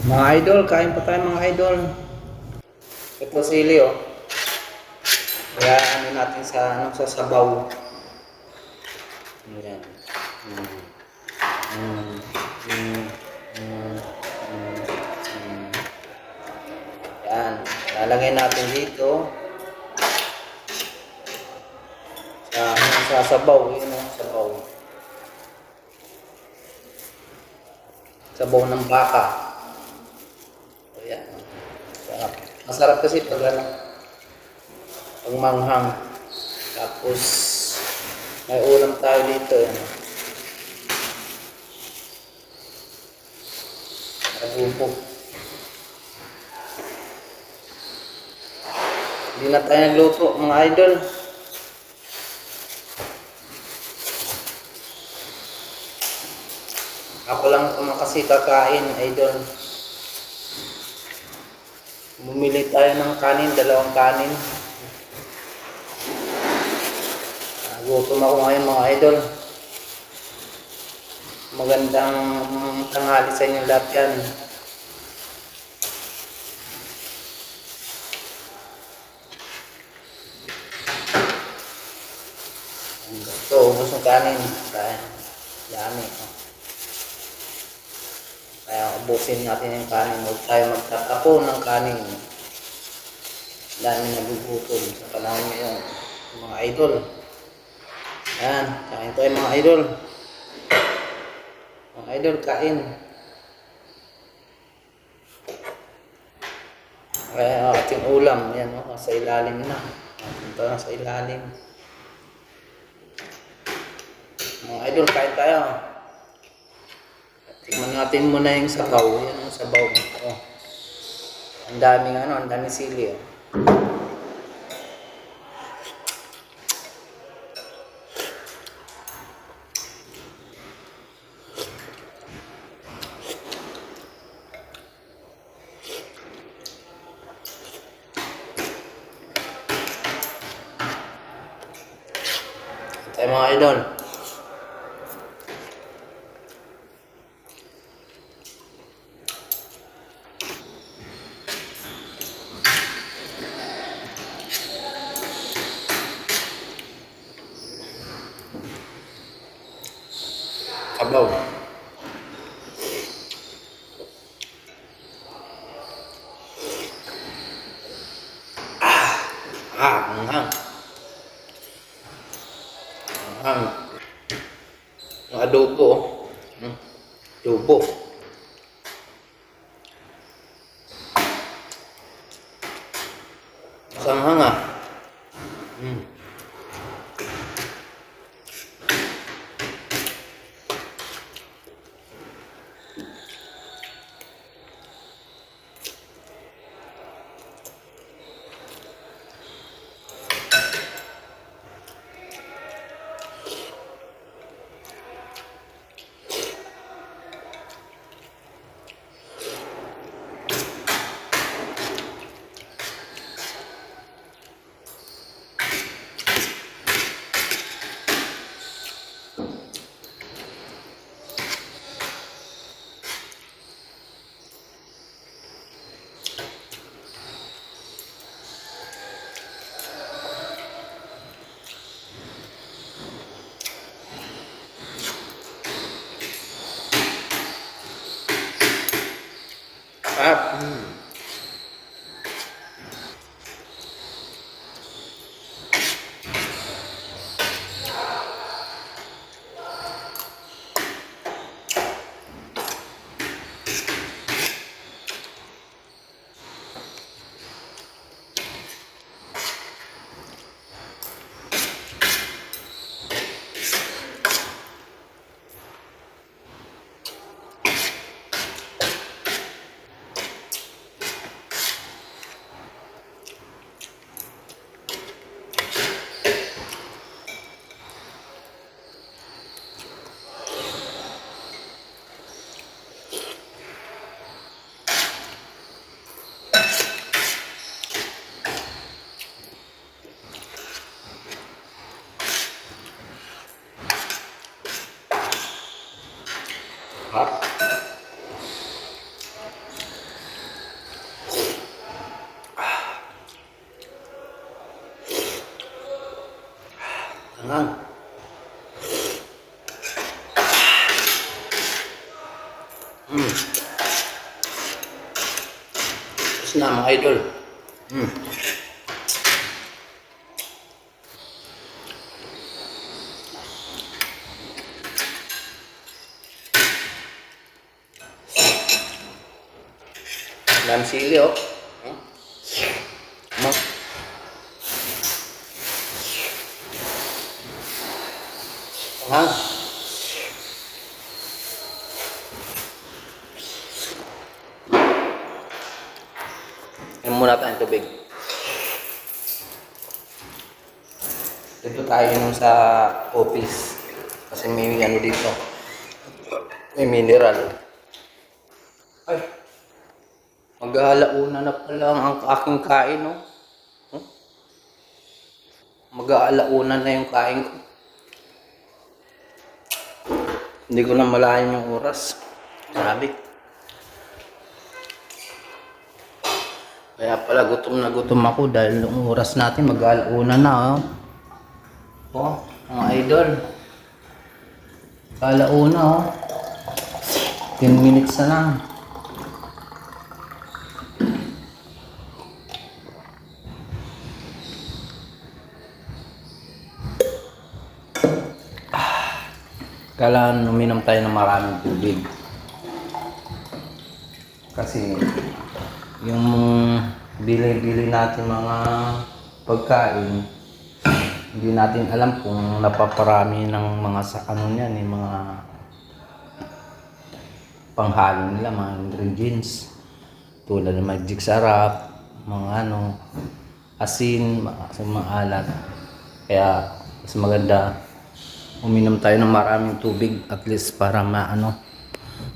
Mga idol, kain pa tayo mga idol. Ito sili oh. Kaya ano natin sa ano sa sabaw. Ayan. Mm. Mm. Mm. Mm. Mm. Mm. Yan. Lalagay natin dito. Sa, ano, sa sabaw. Yun oh, sabaw. Sabaw ng baka. Ayan. Sarap. Masarap kasi pag ano, pag manghang. Tapos, may ulam tayo dito. Ano. Abubo. Hindi na tayo nagluto, mga idol. Ako lang naman kasi kakain, idol. Bumili tayo ng kanin, dalawang kanin. Nagutom ako ngayon mga idol. Magandang tanghali sa inyo lahat yan. Ito, ubos ng kanin. Kaya, dami. Oh. Kaya ubusin natin yung kanin. Huwag tayo magtatapo ng kanin. Dami nagugutom sa panahon ngayon. Mga idol. Ayan, kain tayo mga idol. Mga idol, kain. Kaya ang ating ulam, yan o, sa ilalim na. Ito na sa ilalim. Mga idol, kain tayo. Tingnan natin muna yung sabaw. Yan ang sabaw. Oh. Ang daming ano, ang daming sili. Oh. Tayo mga idol. cộng đồng à, hàng hàng hàng à, đổ bộ đổ bộ hot. Tangan. Hmm. Tapos na idol. Hmm. Dami sili oh. Hmm? Ha? Yan muna tayong tubig. Dito tayo nung sa office. Kasi may ano dito. May mineral. Ay. Mag-aalauna na pala ang aking kain, no? Huh? Mag-aalauna na yung kain ko. Hindi ko na malayan yung oras. Grabe. Kaya pala gutom na gutom ako dahil yung oras natin mag-aalauna na, oh. Oh, mga idol. Alauna, oh. 10 minutes na lang. Kailangan uminom tayo ng maraming tubig. Kasi yung bili-bili natin mga pagkain, hindi natin alam kung napaparami ng mga sa ano niyan, yung mga panghalo nila, mga ingredients. Tulad ng magic sarap, mga ano, asin, mga, mga alat. Kaya mas maganda uminom tayo ng maraming tubig at least para maano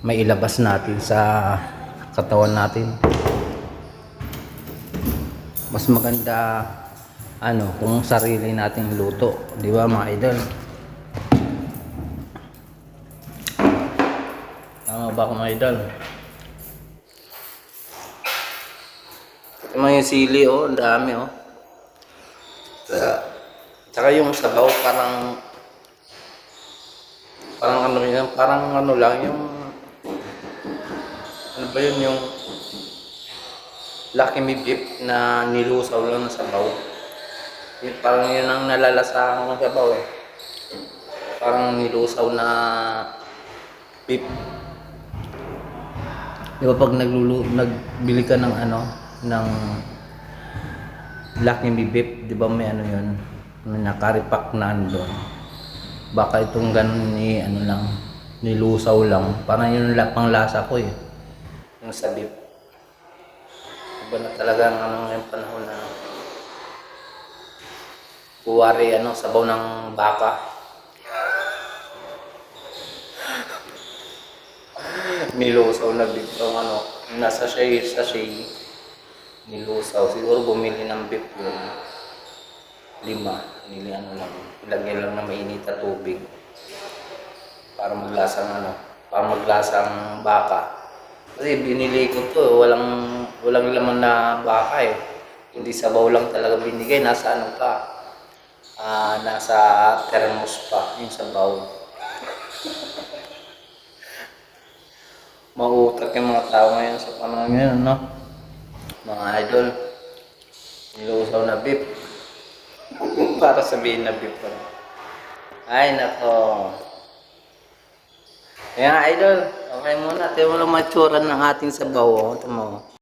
mailabas natin sa katawan natin. Mas maganda ano kung sarili nating luto di ba mga idol? Tama ba mga idol? Yung sili oh ang dami oh. Tsaka yung sabaw parang parang ano yan, parang ano lang yung ano ba yun yung Lucky Me Beef na nilusaw lang na sabaw. Yun, parang yun ang nalalasahan ng sabaw eh. Parang nilusaw na beef. Di ba pag naglulu nagbili ka ng ano ng Lucky Me Beef, di ba may ano yun? Nakaripak na doon baka itong ganun ni ano lang nilusaw lang. Parang yun lang pang lasa ko eh. Yung sa beef iba na talaga ang ano yung panahon na kuwari ano sabaw ng baka. Nilusaw na beef ano nasa shay sa shay nilusaw siguro bumili ng beef yun lima nili ano lang ilagyan lang na mainit na tubig. Para maglasang ano para maglasang baka. Kasi binili ko to walang walang laman na baka eh. Hindi sabaw lang talaga binigay nasa ano pa ah nasa thermos pa yung sabaw. Mautak yung mga tao ngayon sa panahon ngayon no? Mga idol nilusaw na beef para sabihin na beef pa. Ay, nako. Kaya idol, okay muna. Tingnan mo lang matsura ng ating sabaw. oh. Ito mo.